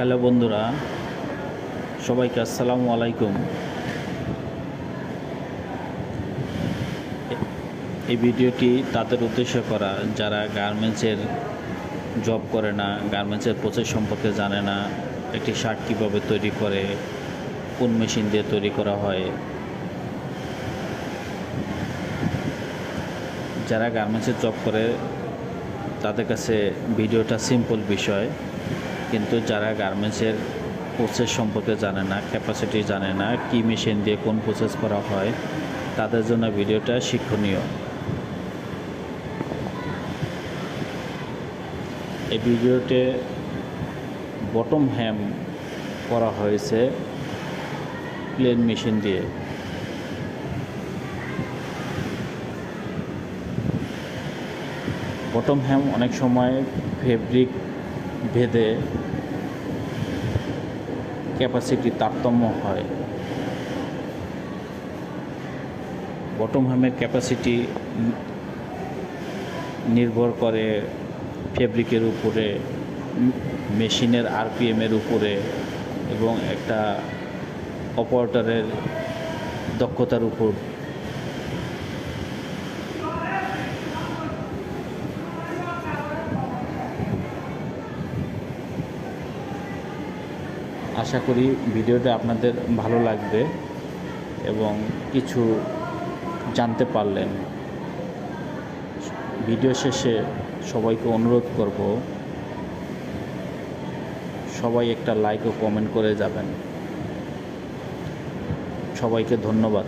Hello বন্ধুরা, সবাইকে আসসালামু আলাইকুম। এই ভিডিওটি তাদের উদ্দেশ্য করা, যারা গার্মেন্টসের জব করে না, গার্মেন্টসের প্রসেস সম্পর্কে জানে না, একটি শার্ট কীভাবে তৈরি করে, কোন মেশিন দিয়ে তৈরি করা হয়। যারা গার্মেন্টসের জব করে, তাদের কাছে ভিডিওটা সিম্পল বিষয়। কিন্তু যারা গার্মেন্টসের প্রসেস সম্পর্কে জানে না ক্যাপাসিটি জানে না, কি মেশিন দিয়ে কোন প্রসেস করা হয়, তাদের জন্য ভিডিওটা শিক্ষণীয়। এই ভিডিওতে বটম হ্যাম করা হয়েছে প্লেন মেশিন দিয়ে। বটম হ্যাম অনেক সময় ফেব্রিক ভেদে ক্যাপাসিটি তারতম্য হয়। বটম হ্যামের ক্যাপাসিটি নির্ভর করে ফেব্রিকের উপরে মেশিনের আরপিএমের উপরে এবং একটা অপারেটরের দক্ষতার উপর আশা করি ভিডিওটা আপনাদের ভালো লাগবে এবং কিছু জানতে পারলেন। ভিডিও শেষে সবাইকে অনুরোধ করব, সবাই একটা লাইক ও কমেন্ট করে যাবেন। সবাইকে ধন্যবাদ।